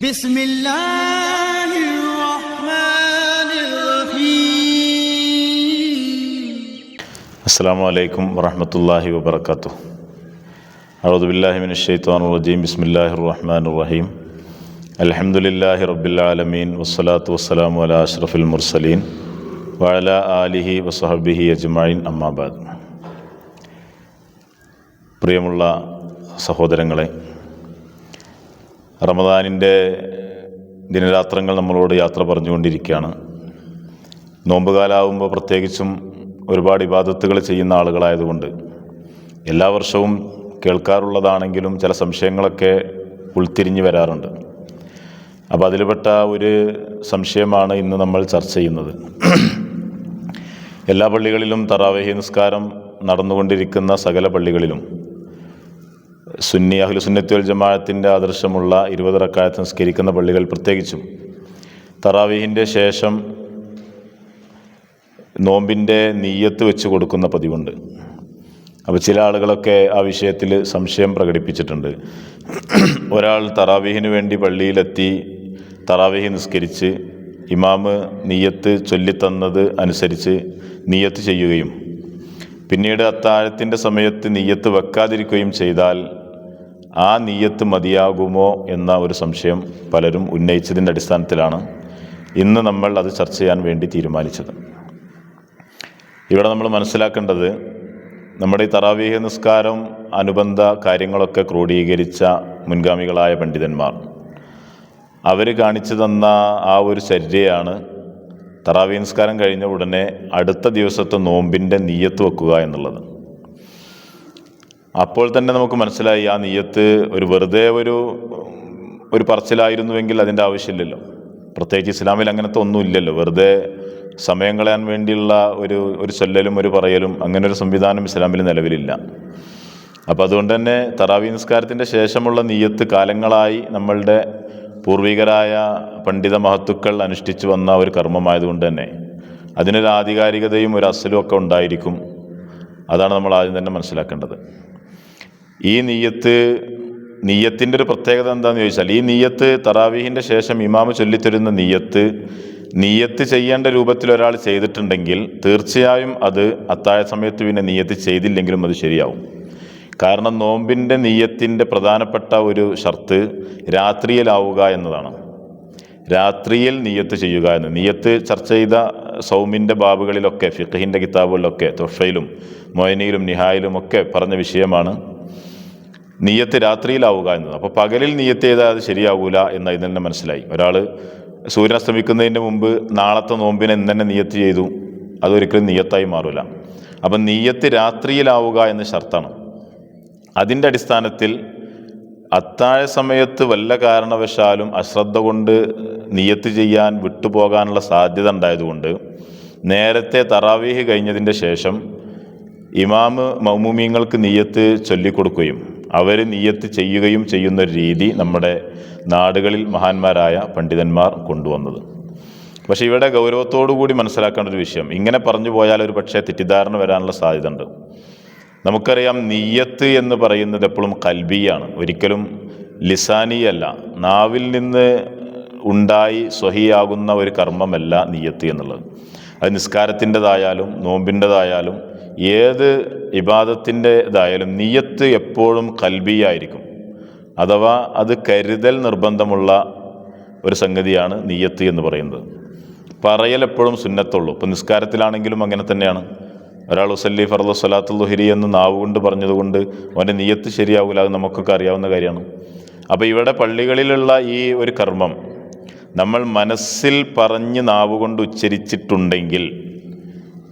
بسم الله الرحمن الرحيم അസ്സാം വലൈക്കും വറഹമത്തല്ലാഹി വബർക്കാത്തു അഴുദുബില്ലാഹിമിൻ ഷെയ്ത്താൻ റജീം ബിസ്മില്ലാഹി റഹ്മാൻ റഹീം അലഹമുല്ലാഹി റബ്ബിലാലമീൻ വസ്സലാത്തു വസ്സലാമു അല അഷ്റഫുൽ മുർസലീൻ വഅല ആലിഹി വസഹബിഹി അജ്മൈൻ അമ്മാബാദ് പ്രിയമുള്ള സഹോദരങ്ങളെ റമദാനിന്റെ ദിനരാത്രങ്ങൾ നമ്മളോട് യാത്ര പറഞ്ഞുകൊണ്ടിരിക്കുകയാണ്. നോമ്പുകാലാവുമ്പോൾ പ്രത്യേകിച്ചും ഒരുപാട് ഇബാദത്തുകൾ ചെയ്യുന്ന ആളുകളായതുകൊണ്ട് എല്ലാ വർഷവും കേൾക്കാറുള്ളതാണെങ്കിലും ചില സംശയങ്ങളൊക്കെ ഉൾത്തിരിഞ്ഞ് വരാറുണ്ട്. അപ്പോൾ അതിൽപ്പെട്ട ഒരു സംശയമാണ് ഇന്ന് നമ്മൾ ചർച്ച ചെയ്യുന്നത്. എല്ലാ പള്ളികളിലും തറാവേഹി നിസ്കാരം നടന്നുകൊണ്ടിരിക്കുന്ന സകല പള്ളികളിലും സുന്നി അഹ്ല സുന്നത്തുൽ ജമാഅത്തിന്റെ ആദർശമുള്ള ഇരുപത് റക്കായത്ത് നിസ്കരിക്കുന്ന പള്ളികൾ പ്രത്യേകിച്ചും. തറാവീഹിന്റെ ശേഷം നോമ്പിന്റെ നീയത്ത് വെച്ച് കൊടുക്കുന്ന പതിവുണ്ട്. അപ്പോൾ ചില ആളുകളൊക്കെ ആ വിഷയത്തിൽ സംശയം പ്രകടിപ്പിച്ചിട്ടുണ്ട്. ഒരാൾ തറാവീഹിന് വേണ്ടി പള്ളിയിലെത്തി തറാവീഹി നിസ്കരിച്ച് ഇമാമ് നീയത്ത് ചൊല്ലിത്തന്നത് അനുസരിച്ച് നീയത്ത് ചെയ്യുകയും പിന്നീട് അത്താഴത്തിന്റെ സമയത്ത് നീയത്ത് വെക്കാതിരിക്കുകയും ചെയ്താൽ ആ നീയത്ത് മതിയാകുമോ എന്ന ഒരു സംശയം പലരും ഉന്നയിച്ചതിന്റെ അടിസ്ഥാനത്തിലാണ് ഇന്ന് നമ്മൾ അത് ചർച്ച ചെയ്യാൻ വേണ്ടി തീരുമാനിച്ചത്. ഇവിടെ നമ്മൾ മനസ്സിലാക്കേണ്ടത് നമ്മുടെ ഈ തറാവീഹ നിസ്കാരം അനുബന്ധ കാര്യങ്ങളൊക്കെ ക്രോഡീകരിച്ച മുൻഗാമികളായ പണ്ഡിതന്മാർ. അവർ കാണിച്ചു തന്ന ആ ഒരു ചര്യയാണ് തറാവീ നിസ്കാരം കഴിഞ്ഞ ഉടനെ അടുത്ത ദിവസത്തെ നോമ്പിന്റെ നീയത്ത് വെക്കുക എന്നുള്ളത്. അപ്പോൾ തന്നെ നമുക്ക് മനസ്സിലായി ആ നീയത്ത് ഒരു വെറുതെ ഒരു ഒരു പറച്ചിലായിരുന്നുവെങ്കിൽ അതിന്റെ ആവശ്യമില്ലല്ലോ. പ്രത്യേകിച്ച് ഇസ്ലാമിൽ അങ്ങനത്തെ ഒന്നുമില്ലല്ലോ വെറുതെ സമയം കളയാൻ വേണ്ടിയുള്ള ഒരു ഒരു ചൊല്ലലും ഒരു പറയലും അങ്ങനെ ഒരു സംവിധാനം ഇസ്ലാമിൽ നിലവിലില്ല. അപ്പോൾ അതുകൊണ്ട് തന്നെ തറാവി നിസ്കാരത്തിന്റെ ശേഷമുള്ള നീയത്ത് കാലങ്ങളായി നമ്മളുടെ പൂർവികരായ പണ്ഡിത മഹത്തുക്കൾ അനുഷ്ഠിച്ചു വന്ന ഒരു കർമ്മമായതുകൊണ്ട് തന്നെ അതിനൊരു ആധികാരികതയും ഒരു അസലും ഒക്കെ ഉണ്ടായിരിക്കും. അതാണ് നമ്മൾ ആദ്യം തന്നെ മനസ്സിലാക്കേണ്ടത്. ഈ നീയത്ത് നീയത്തിന്റെ ഒരു പ്രത്യേകത എന്താണെന്ന് ചോദിച്ചാൽ ഈ നീയത്ത് തറാവീഹിന്റെ ശേഷം ഇമാമ് ചൊല്ലിത്തരുന്ന നീയത്ത് നീയത്ത് ചെയ്യേണ്ട രൂപത്തിൽ ഒരാൾ ചെയ്തിട്ടുണ്ടെങ്കിൽ തീർച്ചയായും അത് അത്താഴ സമയത്ത് പിന്നെ നീയത്ത് ചെയ്തില്ലെങ്കിലും അത് ശരിയാവും. കാരണം നോമ്പിന്റെ നീയത്തിന്റെ പ്രധാനപ്പെട്ട ഒരു ഷർത്ത് രാത്രിയിലാവുക എന്നതാണ്. രാത്രിയിൽ നീയത്ത് ചെയ്യുക എന്ന്. നീയത്ത് ചർച്ച ചെയ്ത സൗമിന്റെ ബാബുകളിലൊക്കെ ഫിഖഹിന്റെ കിതാബുകളിലൊക്കെ തൊഫയിലും മൊയനയിലും നിഹായിലും ഒക്കെ പറഞ്ഞ വിഷയമാണ്. നീയത്ത് രാത്രിയിലാവുക എന്നത്. അപ്പോൾ പകലിൽ നീയത്ത് ചെയ്താൽ അത് ശരിയാവൂല എന്ന് ഇതിൽ തന്നെ മനസ്സിലായി. ഒരാൾ സൂര്യൻ അസ്തമിക്കുന്നതിന് മുമ്പ് നാളത്തെ നോമ്പിനെ ഇന്ന് തന്നെ നീയത്ത് ചെയ്തു. അതൊരിക്കലും നീയത്തായി മാറില്ല അപ്പം നീയത്ത് രാത്രിയിലാവുക എന്ന ഷർത്താണ്. അതിന്റെ അടിസ്ഥാനത്തിൽ അത്താഴ സമയത്ത് വല്ല കാരണവശാലും അശ്രദ്ധ കൊണ്ട് നിയത്ത് ചെയ്യാൻ വിട്ടുപോകാനുള്ള സാധ്യത ഉണ്ടായതുകൊണ്ട് നേരത്തെ തറാവീഹ് കഴിഞ്ഞതിന്റെ ശേഷം ഇമാമ് മൗമുമീങ്ങൾക്ക് നീയത്ത് ചൊല്ലിക്കൊടുക്കുകയും അവർ നീയത്ത് ചെയ്യുകയും ചെയ്യുന്ന രീതി നമ്മുടെ നാടുകളിൽ മഹാന്മാരായ പണ്ഡിതന്മാർ കൊണ്ടുവന്നത്. പക്ഷേ ഇവിടെ ഗൗരവത്തോടു കൂടി മനസ്സിലാക്കേണ്ട ഒരു വിഷയം. ഇങ്ങനെ പറഞ്ഞു പോയാൽ ഒരു പക്ഷേ തെറ്റിദ്ധാരണ വരാനുള്ള സാധ്യത ഉണ്ട് നമുക്കറിയാം നീയത്ത് എന്ന് പറയുന്നത് എപ്പോഴും കൽബിയാണ്. ഒരിക്കലും ലിസാനിയല്ല നാവിൽ നിന്ന് ഉണ്ടായി സ്വഹിയാകുന്ന ഒരു കർമ്മമല്ല നീയത്ത് എന്നുള്ളത്. അത് നിസ്കാരത്തിന്റെതായാലും നോമ്പിന്റെതായാലും ഏത് ഇബാദത്തിന്റെതായാലും നീയത്ത് എപ്പോഴും കൽബിയായിരിക്കും. അഥവാ അത് കരുതൽ നിർബന്ധമുള്ള ഒരു സംഗതിയാണ് നീയത്ത് എന്ന് പറയുന്നത്. പറയൽ എപ്പോഴും സുന്നത്തുള്ളൂ. ഇപ്പം നിസ്കാരത്തിലാണെങ്കിലും അങ്ങനെ തന്നെയാണ്. ഒരാൾ ഉസല്ലി ഫർദ് സ്വലാത്തുല്ലുഹിരി എന്ന് നാവ് കൊണ്ട് പറഞ്ഞതുകൊണ്ട് അവന്റെ നീയത്ത് ശരിയാവില്ല അത് നമുക്കൊക്കെ അറിയാവുന്ന കാര്യമാണ്. അപ്പോൾ ഇവിടെ പള്ളികളിലുള്ള ഈ ഒരു കർമ്മം നമ്മൾ മനസ്സിൽ പറഞ്ഞ് നാവുകൊണ്ട് ഉച്ചരിച്ചിട്ടുണ്ടെങ്കിൽ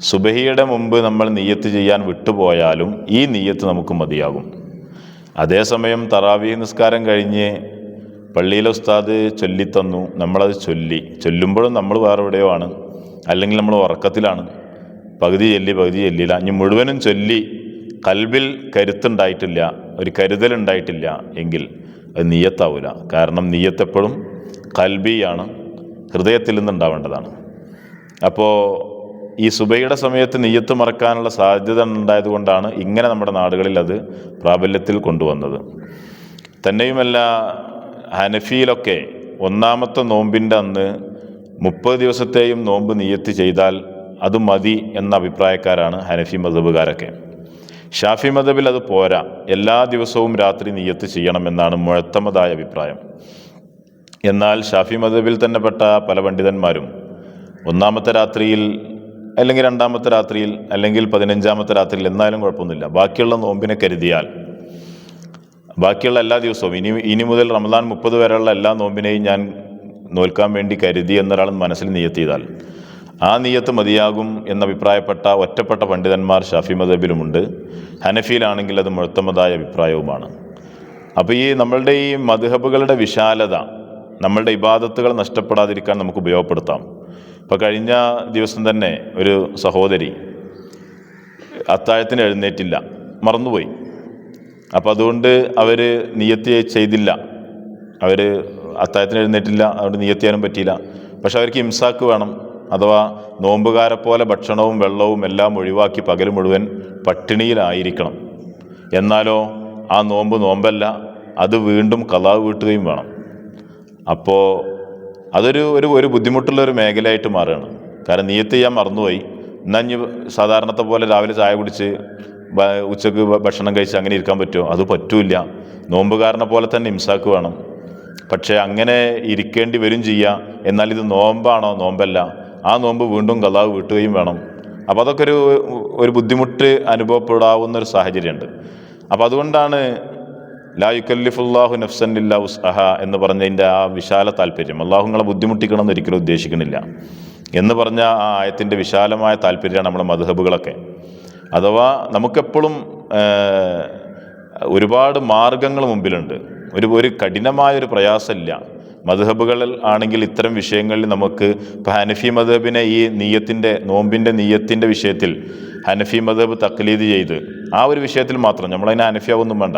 സുബഹിയുടെ മുമ്പ് നമ്മൾ നീയത്ത് ചെയ്യാൻ വിട്ടുപോയാലും ഈ നീയത്ത് നമുക്ക് മതിയാകും. അതേസമയം തറാവി നിസ്കാരം കഴിഞ്ഞ് പള്ളിയിലെ ഉസ്താദ് ചൊല്ലിത്തന്നു. നമ്മളത് ചൊല്ലി. ചൊല്ലുമ്പോഴും നമ്മൾ വേറെ എവിടെയോ ആണ്. അല്ലെങ്കിൽ നമ്മൾ ഉറക്കത്തിലാണ്. പകുതി ചൊല്ലി പകുതി ചൊല്ലിയില്ല. ഇനി മുഴുവനും ചൊല്ലി കൽബിൽ കരുത്തുണ്ടായിട്ടില്ല. ഒരു കരുതലുണ്ടായിട്ടില്ല എങ്കിൽ അത് നീയത്താവില്ല കാരണം നീയത്തെപ്പോഴും കൽബിയാണ് ഹൃദയത്തിൽ നിന്നുണ്ടാവേണ്ടതാണ്. അപ്പോൾ ഈ സുബൈയുടെ സമയത്ത് നെയ്യത്ത് മറക്കാനുള്ള സാധ്യത ഉണ്ടായതുകൊണ്ടാണ് ഇങ്ങനെ നമ്മുടെ നാടുകളിൽ അത് പ്രാബല്യത്തിൽ കൊണ്ടുവന്നത്. തന്നെയുമല്ല ഹനഫിയിലൊക്കെ ഒന്നാമത്തെ നോമ്പിന്റെ അന്ന് മുപ്പത് ദിവസത്തെയും നോമ്പ് നിയത്ത് ചെയ്താൽ അത് മതി എന്ന അഭിപ്രായക്കാരാണ് ഹനഫി മതബുകാരൊക്കെ ഷാഫി മതബിൽ അത് പോരാ. എല്ലാ ദിവസവും രാത്രി നിയത്ത് ചെയ്യണമെന്നാണ് മുഴത്തമതായ അഭിപ്രായം. എന്നാൽ ഷാഫി മതബിൽ തന്നെ പെട്ട പല പണ്ഡിതന്മാരും. ഒന്നാമത്തെ രാത്രിയിൽ അല്ലെങ്കിൽ രണ്ടാമത്തെ രാത്രിയിൽ അല്ലെങ്കിൽ പതിനഞ്ചാമത്തെ രാത്രിയിൽ എന്നാലും കുഴപ്പമൊന്നുമില്ല. ബാക്കിയുള്ള നോമ്പിനെ കരുതിയാൽ. ബാക്കിയുള്ള എല്ലാ ദിവസവും ഇനി ഇനി മുതൽ റമദാൻ മുപ്പത് വരെയുള്ള എല്ലാ നോമ്പിനെയും ഞാൻ നോൽക്കാൻ വേണ്ടി കരുതി എന്നൊരാൾ മനസ്സിൽ നിയത്ത് ചെയ്താൽ. ആ നീയത്ത് മതിയാകും എന്നഭിപ്രായപ്പെട്ട ഒറ്റപ്പെട്ട പണ്ഡിതന്മാർ ഷാഫി മദബിലുമുണ്ട് ഹനഫിയിലാണെങ്കിൽ അത് മുഴത്തമതായ അഭിപ്രായവുമാണ്. അപ്പോൾ ഈ നമ്മളുടെ ഈ മധുഹബുകളുടെ വിശാലത നമ്മളുടെ ഇബാദത്തുകൾ നഷ്ടപ്പെടാതിരിക്കാൻ നമുക്ക് ഉപയോഗപ്പെടുത്താം. ഇപ്പോൾ കഴിഞ്ഞ ദിവസം തന്നെ ഒരു സഹോദരി അത്താഴത്തിന് എഴുന്നേറ്റില്ല. മറന്നുപോയി. അപ്പോൾ അതുകൊണ്ട് അവർ നിയത്തി ചെയ്തില്ല. അവർ അത്താഴത്തിന് എഴുന്നേറ്റില്ല അതുകൊണ്ട് നിയത്തി ചെയ്യാനും പറ്റിയില്ല. പക്ഷെ അവർക്ക് ഇംസാക്ക് വേണം. അഥവാ നോമ്പുകാരെ പോലെ ഭക്ഷണവും വെള്ളവും എല്ലാം ഒഴിവാക്കി പകൽ മുഴുവൻ പട്ടിണിയിലായിരിക്കണം. എന്നാലോ ആ നോമ്പ് നോമ്പല്ല അത് വീണ്ടും കലാവ് വീട്ടുകയും വേണം. അപ്പോൾ അതൊരു ഒരു ഒരു ബുദ്ധിമുട്ടുള്ള ഒരു മേഖലയായിട്ട് മാറുകയാണ്. കാരണം നീയത്ത് ചെയ്യാൻ മറന്നുപോയി. എന്നാൽ ഇനി സാധാരണത്തെ പോലെ രാവിലെ ചായ കുടിച്ച് ഉച്ചയ്ക്ക് ഭക്ഷണം കഴിച്ച് അങ്ങനെ ഇരിക്കാൻ പറ്റുമോ? അത് പറ്റൂല നോമ്പുകാരനെ പോലെ തന്നെ ഇംസാക്ക് വേണം. പക്ഷേ അങ്ങനെ ഇരിക്കേണ്ടി വരും ചെയ്യുക എന്നാൽ ഇത് നോമ്പാണോ? നോമ്പല്ല. ആ നോമ്പ് വീണ്ടും കലാവ് വീട്ടുകയും വേണം. അപ്പോൾ അതൊക്കെ ഒരു ഒരു ബുദ്ധിമുട്ട് അനുഭവപ്പെടാവുന്ന ഒരു സാഹചര്യമുണ്ട്. അപ്പോൾ അതുകൊണ്ടാണ് ലാ യുക്കല്ലിഫുല്ലാഹു നഫ്സൻ ഇല്ലാ ഉസ്അഹ എന്ന് പറഞ്ഞതിന്റെ ആ വിശാല താല്പര്യം. അള്ളാഹു നിങ്ങളെ ബുദ്ധിമുട്ടിക്കണം എന്ന് ഒരിക്കലും ഉദ്ദേശിക്കുന്നില്ല. എന്ന് പറഞ്ഞ ആ ആയത്തിന്റെ വിശാലമായ താല്പര്യമാണ് നമ്മുടെ മധുഹബുകളൊക്കെ അഥവാ നമുക്കെപ്പോഴും ഒരുപാട് മാർഗങ്ങൾ മുമ്പിലുണ്ട്. ഒരു ഒരു കഠിനമായ ഒരു പ്രയാസമില്ല. മധുഹബുകളിൽ ആണെങ്കിൽ ഇത്തരം വിഷയങ്ങളിൽ നമുക്ക് ഇപ്പോൾ ഹനഫി മധബിനെ ഈ നീയത്തിന്റെ നോമ്പിന്റെ നീയത്തിന്റെ വിഷയത്തിൽ ഹനഫി മധബ് തക്ലീദ് ചെയ്ത് ആ ഒരു വിഷയത്തിൽ മാത്രം നമ്മളതിനെ ഹനഫിയാവൊന്നും വേണ്ട.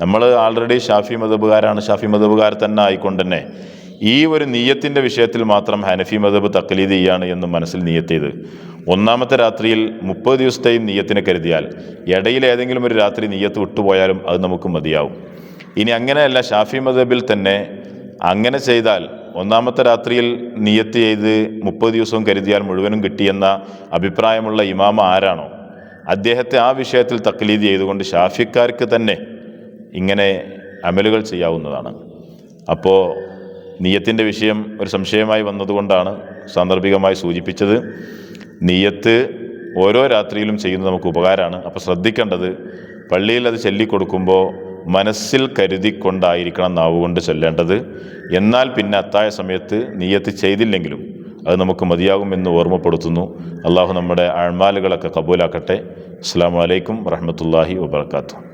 നമ്മൾ ആൾറെഡി ഷാഫി മതബുകാരാണ് ഷാഫി മതബുകാർ തന്നെ ആയിക്കൊണ്ട് തന്നെ ഈ ഒരു നീയത്തിന്റെ വിഷയത്തിൽ മാത്രം ഹനഫി മതബ് തക്ലീദ് ചെയ്യാണ് എന്ന് മനസ്സിൽ നീയത്ത് ചെയ്ത് ഒന്നാമത്തെ രാത്രിയിൽ മുപ്പത് ദിവസത്തെയും നീയത്തിനെ കരുതിയാൽ ഇടയിൽ ഏതെങ്കിലും ഒരു രാത്രി നീയത്ത് വിട്ടുപോയാലും അത് നമുക്ക് മതിയാവും. ഇനി അങ്ങനെയല്ല ഷാഫി മതബിൽ തന്നെ അങ്ങനെ ചെയ്താൽ ഒന്നാമത്തെ രാത്രിയിൽ നിയത്ത് ചെയ്ത് മുപ്പത് ദിവസവും കരുതിയാൽ മുഴുവനും കിട്ടിയെന്ന അഭിപ്രായമുള്ള ഇമാമ ആരാണോ? അദ്ദേഹത്തെ ആ വിഷയത്തിൽ തക്ലീദ് ചെയ്തുകൊണ്ട് ഷാഫിക്കാർക്ക് തന്നെ ഇങ്ങനെ അമലുകൾ ചെയ്യാവുന്നതാണ്. അപ്പോൾ നീയത്തിന്റെ വിഷയം ഒരു സംശയമായി വന്നതുകൊണ്ടാണ് സാന്ദർഭികമായി സൂചിപ്പിച്ചത്. നീയത്ത് ഓരോ രാത്രിയിലും ചെയ്യുന്നത് നമുക്ക് ഉപകാരമാണ്. അപ്പോൾ ശ്രദ്ധിക്കേണ്ടത് പള്ളിയിൽ അത് ചൊല്ലിക്കൊടുക്കുമ്പോൾ മനസ്സിൽ കരുതിക്കൊണ്ടായിരിക്കണം നാവുകൊണ്ട് ചൊല്ലേണ്ടത്. എന്നാൽ പിന്നെ അത്തായ സമയത്ത് നീയത്ത് ചെയ്തില്ലെങ്കിലും അത് നമുക്ക് മതിയാകുമെന്ന് ഓർമ്മപ്പെടുത്തുന്നു. അള്ളാഹു നമ്മുടെ അഴ്മാലുകളൊക്കെ കബൂലാക്കട്ടെ. അസ്സാം വലൈക്കും വറഹമത്തല്ലാഹി വാബർക്കാത്തു